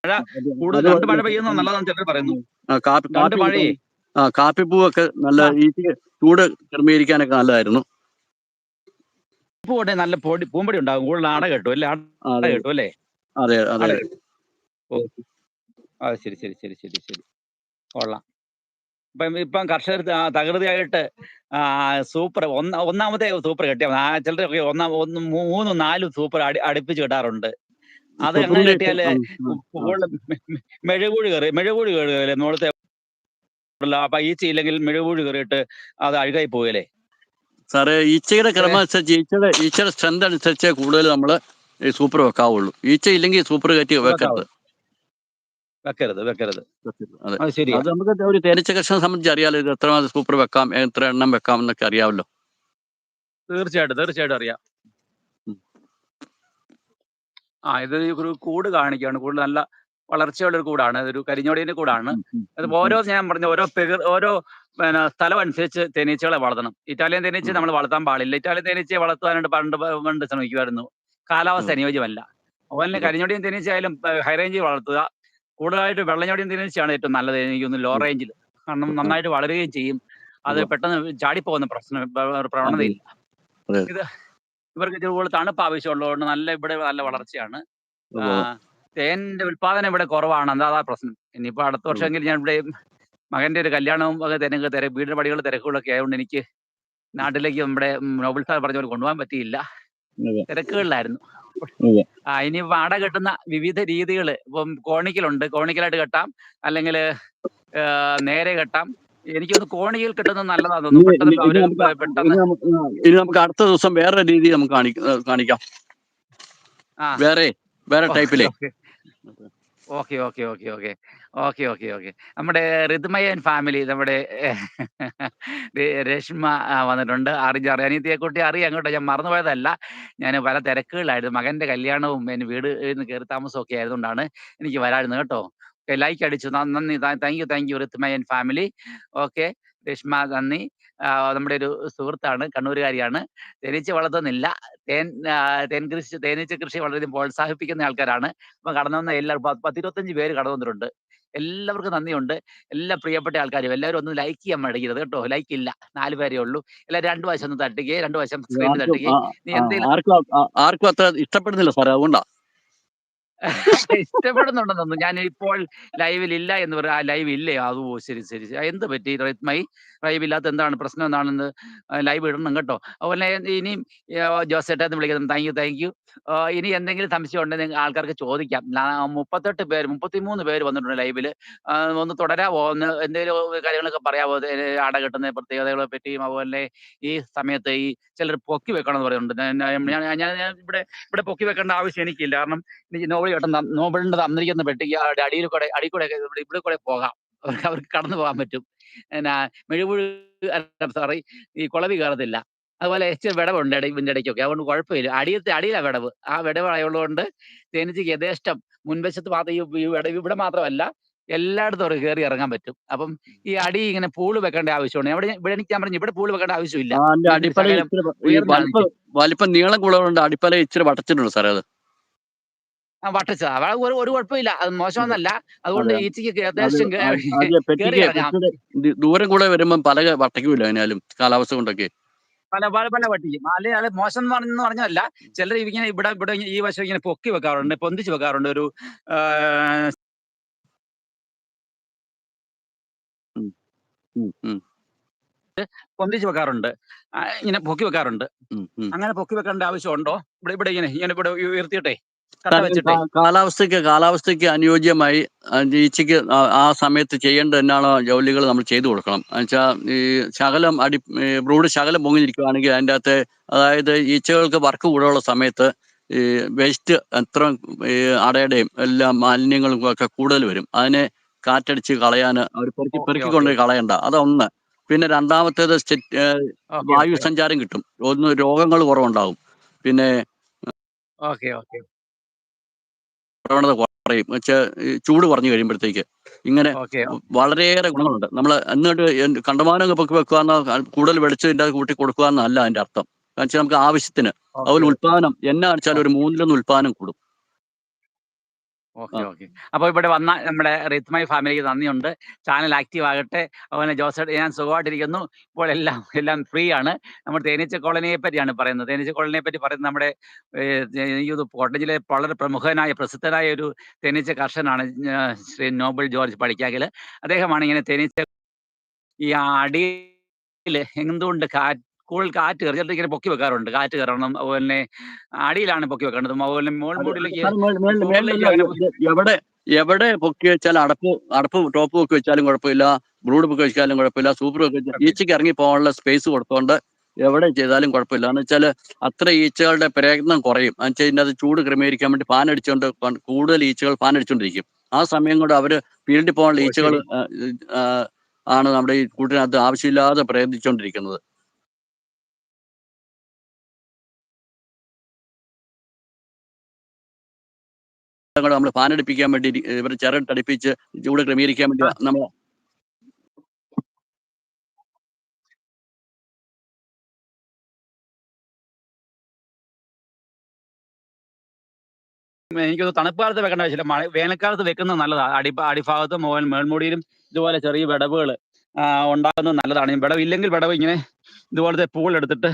മഴ കൂടുതൽ രണ്ട് മഴ പെയ്യുന്ന നല്ലതാണ് ചിലർ പറയുന്നു. രണ്ട് മഴയേ. ആ കാപ്പിപ്പൂവൊക്കെ നല്ല. ഈ ചൂട് ക്രമീകരിക്കാനൊക്കെ നല്ലതായിരുന്നു. പോട്ടെ നല്ല പൊടി പൂമ്പടി ഉണ്ടാകും. കൂടുതൽ അട കേട്ടു അല്ലേ? അട കേട്ടു അല്ലേ? അതെ അതെ. ഓ ആ ശരി ശരി ശരി ശരി ശരി. കൊള്ളാം. ഇപ്പം ഇപ്പം കർഷകർ തകൃതിയായിട്ട് സൂപ്പർ ഒന്ന ഒന്നാമത്തെ സൂപ്പർ കിട്ടിയ. ആ ചിലരൊക്കെ ഒന്നാം ഒന്ന് മൂന്നും നാലും സൂപ്പർ അടി അടുപ്പിച്ച് കിട്ടാറുണ്ട്. അത് സൂപ്പറിന്റെ കിട്ടിയാൽ മെഴുകൂഴി കയറി മെഴുകൂഴി കയറുകയല്ലേ നമ്മളത്തെ അപ്പൊ ഈച്ച ഇല്ലെങ്കിൽ മെഴുകൂഴി കയറിയിട്ട് അത് അഴുകായി പോകല്ലേ? സാറേ ഈച്ചയുടെ ക്രമം അനുസരിച്ച് ഈച്ചയുടെ ഈച്ചയുടെ സ്ട്രെങ്ത് അനുസരിച്ച് കൂടുതൽ നമ്മൾ സൂപ്പർ വെക്കാവുള്ളൂ. ഈച്ച ഇല്ലെങ്കിൽ സൂപ്പർ കയറ്റി വെക്കരുത്. വെക്കരുത് വെക്കരുത്. ശരി അത്. നമുക്ക് ഒരു തേനീച്ച കർഷകനെ സംബന്ധിച്ച് അറിയാലോ ഇത് എത്ര സൂപ്പർ വെക്കാം എത്ര എണ്ണം വെക്കാം എന്നൊക്കെ അറിയാമല്ലോ. തീർച്ചയായിട്ടും തീർച്ചയായിട്ടും അറിയാം. ആ ഇത് ഒരു കൂട് കാണിക്കുകയാണ്. കൂടുതൽ നല്ല വളർച്ചയുള്ള ഒരു കൂടാണ്. ഇതൊരു കരിഞ്ഞോടിയുടെ കൂടാണ്. അത് ഓരോ ഞാൻ പറഞ്ഞ ഓരോ പെകർ ഓരോ പിന്നെ സ്ഥലം അനുസരിച്ച് തേനീച്ചകളെ വളർത്തണം. ഇറ്റാലിയൻ തേനീച്ച നമ്മൾ വളർത്താൻ പാടില്ല. ഇറ്റാലിയൻ തേനീച്ചയെ വളർത്താനായിട്ട് പണ്ട് പണ്ട് ശ്രമിക്കുമായിരുന്നു. കാലാവസ്ഥ അനുയോജ്യമല്ല. അതുപോലെ തന്നെ കരിഞ്ഞോടിയും കരിഞ്ഞോടിയൻ തേനീച്ച ആയാലും ഹൈ വളർത്തുക. കൂടുതലായിട്ട് വെള്ളഞ്ഞാടി തേനീച്ചയാണ് ഏറ്റവും നല്ലത്. എനിക്ക് ലോ. റേഞ്ചിൽ കാരണം നന്നായിട്ട് വളരുകയും ചെയ്യും. അത്. പെട്ടെന്ന് ചാടിപ്പോകുന്ന പ്രശ്നം പ്ര- പ്രവണതയില്ല. ഇത് ഇവർക്ക് ഇതുപോലെ തണുപ്പ് ആവശ്യമുള്ളതുകൊണ്ട് നല്ല ഇവിടെ നല്ല വളർച്ചയാണ്. തേനിന്റെ ഉൽപാദനം ഇവിടെ കുറവാണ്. എന്താ അതാ പ്രശ്നം. ഇനിയിപ്പോ അടുത്ത വർഷമെങ്കിലും ഞാൻ ഇവിടെ മകന്റെ ഒരു കല്യാണവും ഒക്കെ തിരക്ക് തിരക്ക് വീടിന് പടികൾ തിരക്കുകളൊക്കെ ആയതുകൊണ്ട് എനിക്ക് നാട്ടിലേക്ക് നമ്മുടെ നോബൽ സാർ പറഞ്ഞ പോലെ കൊണ്ടുപോകാൻ പറ്റിയില്ല. തിരക്കുകളിലായിരുന്നു. ആ ഇനി വാട കെട്ടുന്ന വിവിധ രീതികൾ ഇപ്പം കോണിക്കലുണ്ട്. കോണിക്കലായിട്ട് കെട്ടാം. അല്ലെങ്കിൽ നേരെ കെട്ടാം. എനിക്കൊന്ന് കോണിയിൽ കിട്ടുന്നത് നല്ലതാണ് പെട്ടെന്ന് ഇനി നമുക്ക് പെട്ടെന്ന് ഇനി അടുത്ത ദിവസം വേറെ രീതി നമുക്ക് കാണിക്കാം ആ വേറെ വേറെ ടൈപ്പിലെ. Okay, okay, okay, okay. Okay, okay, okay. നമ്മുടെ ഋതുമയ ഫാമിലി നമ്മുടെ <laughs> രേഷ്മ വന്നിട്ടുണ്ട്. അറിഞ്ഞ അറിയാം. അനിയത്തിയെക്കുട്ടി അറിയാം അങ്ങോട്ട് ഞാൻ മറന്നുപോയതല്ല പോയതല്ല. പല തിരക്കുകളിലായിരുന്നു. മകന്റെ കല്യാണവും പിന്നെ വീട്ന്ന് കയറി താമസവും ഒക്കെ ആയതുകൊണ്ടാണ് എനിക്ക് വരാതിരുന്നത് കേട്ടോ. ലൈക്ക് അടിച്ചു. നന്ദി. Thank you, thank you Rithumaya family. Okay. Reshma നന്ദി. നമ്മുടെ ഒരു സുഹൃത്താണ് കണ്ണൂരുകാരിയാണ്. തേനീച്ച വളർത്തുന്നില്ല. തേൻ തേൻ കൃഷി തേനീച്ച കൃഷി വളരെയധികം പ്രോത്സാഹിപ്പിക്കുന്ന ആൾക്കാരാണ്. അപ്പൊ കടന്നു വന്ന എല്ലാവരും പത്ത് പത്തിരുപത്തഞ്ച് പേര് കടന്നു വന്നിട്ടുണ്ട്. എല്ലാവർക്കും നന്ദിയുണ്ട്. എല്ലാ പ്രിയപ്പെട്ട ആൾക്കാരും എല്ലാവരും ഒന്ന് ലൈക്ക് ചെയ്യാൻ മടിക്കരുത് കേട്ടോ. ലൈക്ക് ഇല്ല. നാല് പേരേ ഉള്ളൂ. എല്ലാ രണ്ടു വശം ഒന്ന് തട്ടുകയെ രണ്ടു വശം സ്ക്രീനിൽ തട്ടുകയെ ആർക്കും അത്ര ഇഷ്ടപ്പെടുന്നില്ല സാറേ. അതുകൊണ്ടാ. <laughs> ഇഷ്ടപ്പെടുന്നുണ്ടെന്നു ഞാൻ ഇപ്പോൾ ലൈവിൽ ഇല്ല എന്ന് പറയാം ആ ലൈവ് ഇല്ലേ അതോ ശരി ശരി. എന്ത് പറ്റി? റൈത്മൈ ലൈവ് ഇല്ലാത്ത എന്താണ് പ്രശ്നം എന്താണെന്ന് ലൈവ് ഇടണം കേട്ടോ. അതുപോലെ ഇനിയും ജോസേട്ടാ വിളിക്കണം. വിളിക്കുന്നത് താങ്ക് യു താങ്ക് യു ഇനി എന്തെങ്കിലും സംശയം ഉണ്ടെങ്കിൽ ആൾക്കാർക്ക് ചോദിക്കാം. മുപ്പത്തെട്ട് പേര് മുപ്പത്തിമൂന്ന് പേര് വന്നിട്ടുണ്ട് ലൈവിൽ. ഒന്ന് തുടരാവോ ഒന്ന് എന്തെങ്കിലും കാര്യങ്ങളൊക്കെ പറയാമോ അട കെട്ടുന്ന പ്രത്യേകതകളെ പറ്റിയും അതുപോലെ ഈ സമയത്ത് ഈ ചിലർ പൊക്കി വെക്കണം എന്ന് പറയുന്നുണ്ട്. ഞാൻ ഇവിടെ ഇവിടെ പൊക്കി വെക്കേണ്ട ആവശ്യം എനിക്കില്ല. കാരണം എനിക്ക് നോവൽ നോബൽ തന്ന- നോബലിന്റെ തന്നിരിക്കുന്ന പെട്ടിക്ക് അവരുടെ അടിയിൽ കൂടെ അടിയിൽ കൂടെ ഇവിടെ കൂടെ പോകാം. അവർക്ക് കടന്നു പോകാൻ പറ്റും. എന്നാ മെഴുപുഴു സോറി ഈ കുളവി കയറത്തില്ല. അതുപോലെ ഇച്ചിരി വിടവുണ്ട് ഇട ഇതിന്റെ ഇടയ്ക്കൊക്കെ. അതുകൊണ്ട് കുഴപ്പമില്ല. അടിയത്തെ അടിയിലാ വിടവ്. ആ വിടവ് കൊണ്ട് തേനീച്ചയ്ക്ക് യഥേഷ്ടം മുൻവശത്ത് മാത്രം ഈ വിടവ് ഇവിടെ മാത്രമല്ല എല്ലായിടത്തും അവർക്ക് കയറി ഇറങ്ങാൻ പറ്റും. അപ്പം ഈ അടി ഇങ്ങനെ പൂൾ വെക്കേണ്ട ആവശ്യമാണ് ഇവിടെ ഇവിടെ എനിക്ക് ഞാൻ പറഞ്ഞു ഇവിടെ പൂൾ വെക്കേണ്ട ആവശ്യമില്ല. വലിപ്പം നീളം കൂടുതലുണ്ട്. അടിപ്പല ഇച്ചിരി വടച്ചിട്ടുണ്ട് സാറേ അത്. ആ വട്ടച്ച. ഒരു ഒരു കുഴപ്പമില്ല. അത് മോശമെന്നല്ല അതുകൊണ്ട് അതെ. ഈച്ചയ്ക്ക് ദി- ദൂരം കൂടെ വരുമ്പോൾ പല വട്ടിക്കൂല അതിനാലും കാലാവസ്ഥ കൊണ്ടൊക്കെ. പല പല പല പട്ടിക്കും അല്ലെ അത് മോശം എന്ന് പറഞ്ഞെന്ന് പറഞ്ഞല്ല ചിലർ ഇങ്ങനെ ഇവിടെ ഇവിടെ ഈ വശം ഇങ്ങനെ പൊക്കി വെക്കാറുണ്ട് പൊന്തിച്ച് വെക്കാറുണ്ട്. ഒരു പൊന്തിച്ച് വെക്കാറുണ്ട്. ഇങ്ങനെ പൊക്കി വെക്കാറുണ്ട്. അങ്ങനെ പൊക്കി വെക്കേണ്ട ആവശ്യം ഉണ്ടോ? ഇവിടെ ഇവിടെ ഇങ്ങനെ ഇങ്ങനെ ഇവിടെ ഉയർത്തിയിട്ടെ. കാലാവസ്ഥയ്ക്ക് കാലാവസ്ഥയ്ക്ക് അനുയോജ്യമായി ഈച്ചയ്ക്ക് ആ- സമയത്ത് ചെയ്യേണ്ട എന്നാണോ ജോലികൾ നമ്മൾ ചെയ്തു കൊടുക്കണം. എന്നുവെച്ചാൽ ഈ ശകലം അടി ബ്രൂഡ് ശകലം പൊങ്ങിയിരിക്കുകയാണെങ്കിൽ അതിന്റെ അകത്ത് അതായത് ഈച്ചകൾക്ക് വർക്ക് കൂടുതലുള്ള സമയത്ത് ഈ വേസ്റ്റ് എത്ര അടയുടെയും എല്ലാ മാലിന്യങ്ങളും ഒക്കെ കൂടുതൽ വരും. അതിനെ കാറ്റടിച്ച് കളയാൻ അവർ പെറുക്കി പെറുക്കിക്കൊണ്ട് പെറുക്കി കൊണ്ട് കളയണ്ട. അതൊന്ന്. പിന്നെ രണ്ടാമത്തേത് വായു സഞ്ചാരം കിട്ടും. ഒന്ന് രോഗങ്ങൾ കുറവുണ്ടാവും പിന്നെ ഓക്കെ ഓക്കെ. പ്രവണത കുറയും. ചൂട് കുറഞ്ഞു കഴിയുമ്പോഴത്തേക്ക് ഇങ്ങനെ വളരെയേറെ ഗുണങ്ങളുണ്ട്. നമ്മൾ എന്നിട്ട് കണ്ടമാനം പൊക്കി വെക്കുക കൂടുതൽ വെളിച്ചതിന്റെ കൂട്ടി കൊടുക്കുക എന്നല്ല അതിന്റെ അർത്ഥം. കാരണം വെച്ചാൽ നമുക്ക് ആവശ്യത്തിന് അതുപോലെ ഉൽപാദനം എന്നാ വെച്ചാൽ ഒരു മൂന്നിലൊന്ന് ഉൽപാദനം കൂടും. Okay okay. അപ്പൊ ഇവിടെ വന്ന നമ്മുടെ റിത്മൈ ഫാമിലിക്ക് നന്ദിയുണ്ട്. ചാനൽ ആക്റ്റീവ് ആകട്ടെ. അതുപോലെ ജോസഫ് ഞാൻ സുഖമായിട്ടിരിക്കുന്നു. ഇപ്പോൾ എല്ലാം എല്ലാം ഫ്രീ ആണ്. നമ്മൾ തേനീച്ച കോളനിയെ പറ്റിയാണ് പറയുന്നത്. തേനീച്ച കോളനിയെ പറ്റി പറയുന്നത് നമ്മുടെ എനിക്ക് കോട്ടയം ജില്ലയിലെ വളരെ പ്രമുഖനായ പ്രസിദ്ധനായ ഒരു തേനീച്ച കർഷകനാണ് ശ്രീ നോബിൾ ജോർജ് പടിക്കാകിൽ അദ്ദേഹമാണ് ഇങ്ങനെ തേനീച്ച ഈ അടിയിൽ എന്തുകൊണ്ട് കാറ്റ് കൂടുതൽ കാറ്റ് കയറി ചിലത് ഇങ്ങനെ പൊക്കി വെക്കാറുണ്ട്. കാറ്റ് കയറണം അതുപോലെ തന്നെ അടിയിലാണ് പൊക്കി വെക്കേണ്ടത്. അതുപോലെ മോൾ മൂടിലേക്ക് എവിടെ എവിടെ പൊക്കി വെച്ചാൽ അടപ്പ് അടപ്പ് ടോപ്പ് പൊക്കി വെച്ചാലും കുഴപ്പമില്ല. ബ്രൂഡ് പൊക്കി വെച്ചാലും കുഴപ്പമില്ല. സൂപ്പർ പൊക്കി വെച്ചാൽ ഈച്ചയ്ക്ക് ഇറങ്ങി പോകാനുള്ള സ്പേസ് കൊടുത്തോണ്ട് എവിടെ ചെയ്താലും കുഴപ്പമില്ല. എന്ന് വെച്ചാൽ അത്ര ഈച്ചകളുടെ പ്രയത്നം കുറയും. എന്ന് വെച്ചാൽ ഇതിന്റെ അത് ചൂട് ക്രമീകരിക്കാൻ വേണ്ടി ഫാൻ അടിച്ചുകൊണ്ട് കൂടുതൽ ഈച്ചകൾ ഫാൻ അടിച്ചുകൊണ്ടിരിക്കും ആ സമയം കൊണ്ട് അവർ ഫീൽഡിൽ പോകാനുള്ള ഈച്ചകൾ ആണ് നമ്മുടെ ഈ കൂട്ടിനകത്ത് ആവശ്യമില്ലാതെ പ്രയത്നിച്ചുകൊണ്ടിരിക്കുന്നത് നമ്മൾ ഫാൻ അടിപ്പിക്കാൻ വേണ്ടി ഇവർ ചിരട്ടടിപ്പിച്ച് ചൂട് ക്രമീകരിക്കാൻ വേണ്ടി നമ്മൾ എനിക്ക് തോന്നുന്നു തണുപ്പ് കാലത്ത് വെക്കേണ്ട ആവശ്യമില്ല. മഴ വേനൽക്കാലത്ത് വെക്കുന്നത് നല്ലതാണ് അടി അടിഭാഗത്ത് മുകൾ മേൽമുടിയിലും ഇതുപോലെ ചെറിയ വിടവുകൾ ഉണ്ടാകുന്നത് നല്ലതാണ്. വിടവ് ഇല്ലെങ്കിൽ വിടവ് ഇങ്ങനെ ഇതുപോലത്തെ പൂളെടുത്തിട്ട്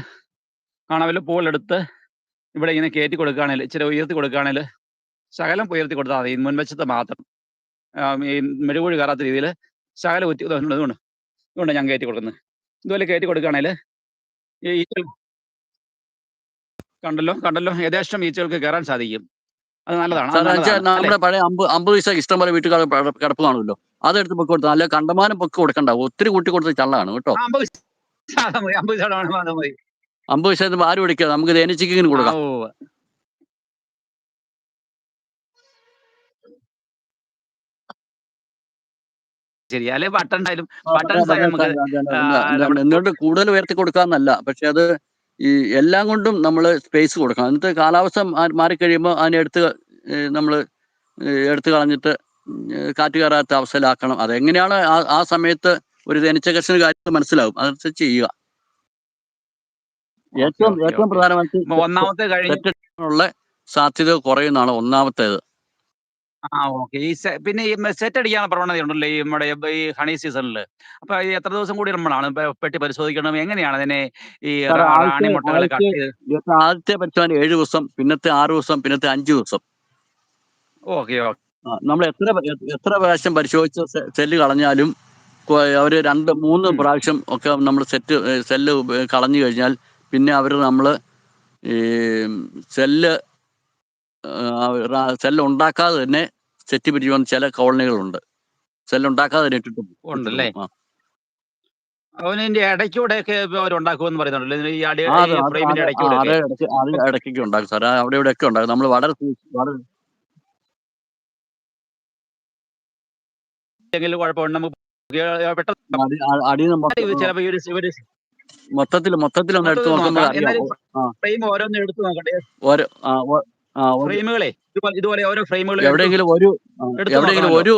കാണാമല്ലോ പൂൾ എടുത്ത് ഇവിടെ ഇങ്ങനെ കയറ്റി കൊടുക്കുകയാണെങ്കിൽ ഇച്ചിരി ഉയർത്തി കൊടുക്കുകയാണെങ്കിൽ ശകലം ഉയർത്തി കൊടുത്താൽ മതി. മുൻവശത്ത് മാത്രം. ഈ മെഴുകുഴി കയറാത്ത രീതിയിൽ ശകലം ഉത്തി ഇതുകൊണ്ട് ഇതുകൊണ്ട് ഞാൻ കയറ്റി കൊടുക്കുന്നത് ഇതുപോലെ കയറ്റി കൊടുക്കുകയാണെങ്കിൽ ഈ ഈച്ചകൾ കണ്ടല്ലോ കണ്ടല്ലോ. യഥേഷ്ടം ഈച്ചകൾക്ക് കയറാൻ സാധിക്കും. അത് നല്ലതാണ് അത് നമ്മുടെ പഴയ അമ്പത് അമ്പത് പൈസ ഇഷ്ടം പോലെ വീട്ടുകാർ കിടപ്പ് കാണുമല്ലോ. അതെടുത്ത് പൊക്കി കൊടുത്താൽ അല്ല കണ്ടമാനം പൊക്കി കൊടുക്കണ്ട. ഒത്തിരി കൂട്ടി കൊടുത്ത് ചള്ളാണ് കേട്ടോ. അമ്പത് അത് പൈസ ആര് പിടിക്കുക നമുക്ക് ഇത് ആ കൊടുക്കാം അതെ, അല്ലെ ബട്ടൺ ഉണ്ടായാലും ബട്ടൺ എന്നിട്ട് കൂടുതൽ ഉയർത്തി കൊടുക്കാന്നല്ല. പക്ഷെ അത് ഈ എല്ലാം കൊണ്ടും നമ്മൾ സ്പേസ് കൊടുക്കണം. എന്നിട്ട് കാലാവസ്ഥ മാറിക്കഴിയുമ്പോൾ അതിനെടുത്ത് നമ്മൾ എടുത്തു കളഞ്ഞിട്ട് കാറ്റ് കയറാത്ത അവസ്ഥയിലാക്കണം. അതെങ്ങനെയാണ് ആ ആ സമയത്ത് ഒരു തേനീച്ച കർഷക കാര്യം മനസ്സിലാവും. അതനുസരിച്ച് ചെയ്യുക. ഏറ്റവും ഏറ്റവും പ്രധാനമായിട്ട് ഒന്നാമത്തെ കഴിഞ്ഞിട്ടുള്ള സാധ്യത കുറയുന്നതാണ് ഒന്നാമത്തേത്. ആ ഓക്കെ. ഈ സെ- പിന്നെ ഈ സെറ്റ് അടിക്കാൻ പ്രവണത ഉണ്ടല്ലോ ഈ നമ്മുടെ ഈ ഹണി സീസണിൽ അപ്പൊ ഈ എത്ര ദിവസം കൂടി നമ്മളാണ് പെ- പെട്ടി പരിശോധിക്കണം? എങ്ങനെയാണ് അതിനെ ഈ സാർ റാ- ആദ്യത്തെ റാണി മുട്ടകളെ ആദ്യത്തെ കട്ട് ചെയ്ത്? ദിവസം ആദ്യത്തെ പരിശോധന ഏഴു ദിവസം പിന്നത്തെ ആറ് ദിവസം പിന്നത്തെ അഞ്ചു ദിവസം. ഓക്കെ ആ, നമ്മൾ എത്ര പ- എത്ര പ്രാവശ്യം പരിശോധിച്ച സെ- സെല്ല് കളഞ്ഞാലും കൊ- അവർ രണ്ട് മൂന്ന് ഉം. പ്രാവശ്യം ഒക്കെ നമ്മൾ സെറ്റ് സെല്ല് ഉപ- കളഞ്ഞു കഴിഞ്ഞാൽ പിന്നെ അവർ നമ്മൾ ഈ സെല്ല് സെൽ ഉണ്ടാക്കാതെ തന്നെ സെറ്റ് പിരിച്ചു വന്ന ചില കോളനികളുണ്ട്. സെൽ ഉണ്ടാക്കാതെ തന്നെ ഇട്ടിട്ട് പറയുന്നുണ്ടല്ലോ? ഈ ഇടയ്ക്കൊക്കെ ഉണ്ടാക്കും സാർ അവിടെ ഇവിടെ ഒക്കെ ഉണ്ടാക്കും നമ്മൾ വളരെ നമുക്ക് മൊത്തത്തിൽ മൊത്തത്തിൽ ഒന്ന് എടുത്തു നോക്കുമ്പോൾ ഓരോന്ന് ഫ്രെയിമുകളെ. ഇതുപോലെ ഓരോ ഫ്രെയിമുകൾ എവിടെയെങ്കിലും ഒരു സെൽ എവിടെയെങ്കിലും ഒരു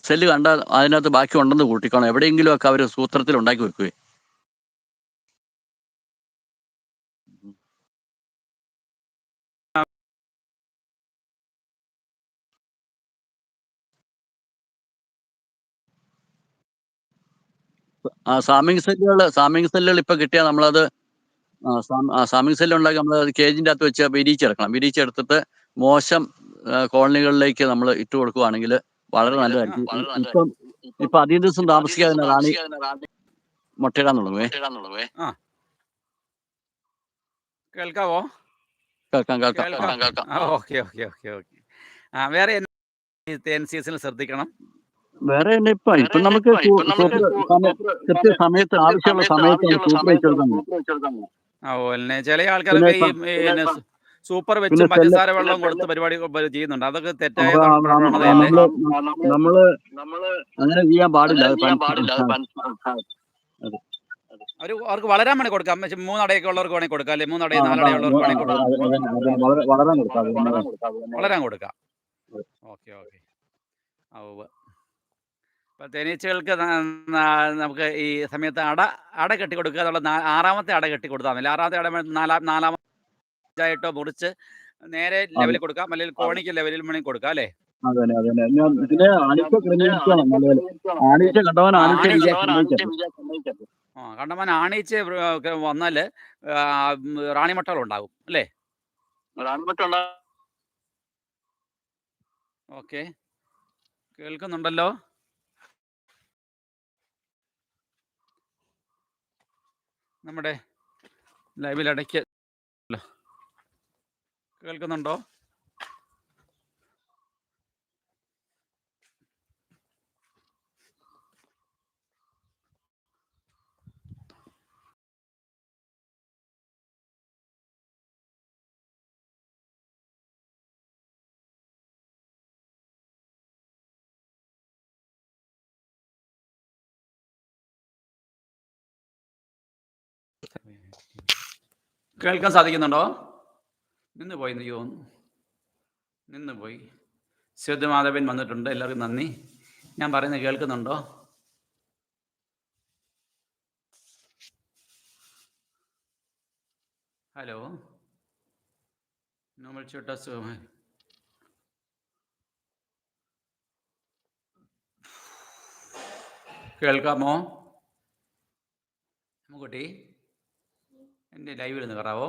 സെല്ല് കണ്ടാൽ അതിനകത്ത് ബാക്കി ഉണ്ടെന്ന് കൂട്ടിക്കണം. എവിടെയെങ്കിലും ഒക്കെ അവർ സൂത്രത്തിൽ ഉണ്ടാക്കി വെക്കുകയെ ആ സാമിങ് സെല്ലുകൾ സാമിങ് സെല്ലുകൾ ഇപ്പൊ കിട്ടിയാൽ നമ്മളത് സാമിങ് സെല്ല് ഉണ്ടാക്കി നമ്മൾ കേജിന്റെ കേജിന്റെ അകത്ത് വെച്ച് വിരിയിച്ചെടുക്കണം വിരിയിച്ചെടുത്തിട്ട് മോശം കോളനികളിലേക്ക് നമ്മൾ ഇട്ട് കൊടുക്കുകയാണെങ്കിൽ വളരെ നല്ലതായിരിക്കും. ഇപ്പം ഇപ്പൊ അധികം ദിവസം താമസിക്കാതെ തന്നെ റാണി മുട്ടയിടാൻ തുടങ്ങുവേ. കേൾക്കാവോ? കേൾക്കാം കേൾക്കാം. കേൾക്കാം. ആ ഓക്കെ ഓക്കെ ഓക്കെ ഓക്കെ. ആ വേറെ തേൻ സീസണിൽ ശ്രദ്ധിക്കണം? വേറെ തന്നെ ഇപ്പൊ ഇപ്പൊ നമുക്ക് കൃത്യ സമയത്ത് ആവശ്യമുള്ള സമയത്ത് സൂപ്പർ വെച്ചെടുക്കാൻ ചില ആൾക്കാരൊക്കെ ഈ പിന്നെ സൂപ്പർ വെച്ച് പഞ്ചസാര വെള്ളം കൊടുത്ത് പരിപാടി ചെയ്യുന്നുണ്ട്. അതൊക്കെ തെറ്റായ നമ്മൾ നമ്മൾ അങ്ങനെ ചെയ്യാൻ പാടില്ല. അവർക്ക് വളരാൻ വേണ്ടി കൊടുക്കാം. പക്ഷെ മൂന്നടയൊക്കെ ഉള്ളവർക്ക് വേണമെങ്കിൽ കൊടുക്കാം. അല്ലെ? മൂന്നടയ നാലടയുള്ളവർക്ക് വേണമെങ്കിൽ കൊടുക്കാം. വളരാൻ കൊടുക്കാം. Okay okay. ഇപ്പം തേനീച്ചകൾക്ക് നമുക്ക് ഈ സമയത്ത് അട അട കെട്ടി കൊടുക്കുക എന്നുള്ള ആറാമത്തെ അട കെട്ടി കൊടുത്താൽ മതി ആറാമത്തെ അട നാലാം നാലാമതായിട്ടോ മുറിച്ച് നേരെ ലെവലിൽ കൊടുക്കാം. അല്ലെങ്കിൽ കോണിക്ക് ലെവലിൽ വേണമെങ്കിൽ കൊടുക്കാം അല്ലേ? അതന്നെ അതന്നെ. ഞാൻ ഇതിനെ ആണിച്ച ആണിച്ച കണ്ടവൻ ആണിച്ച ആ കണ്ടമാൻ ആണീച്ച വന്നാൽ റാണിമട്ടകൾ ഉണ്ടാകും അല്ലേ? ഓക്കെ. കേൾക്കുന്നുണ്ടല്ലോ? നമ്മുടെ ലൈവിൽ അടയ്ക്കുക കേൾക്കുന്നുണ്ടോ? കേൾക്കാൻ സാധിക്കുന്നുണ്ടോ? നിന്ന് പോയി നീ തോന്നുന്നു. നിന്ന് പോയി. മാധവൻ വന്നിട്ടുണ്ട്. എല്ലാവർക്കും നന്ദി. ഞാൻ പറയുന്നത് കേൾക്കുന്നുണ്ടോ? ഹലോ? നോമൽ സുഖമായി കേൾക്കാമോ? കുട്ടി. എന്റെ ലൈവിൽ നിന്ന് കയറാവോ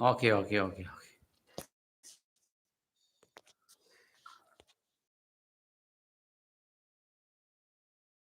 ഓക്കെ ഓക്കെ ഓക്കെ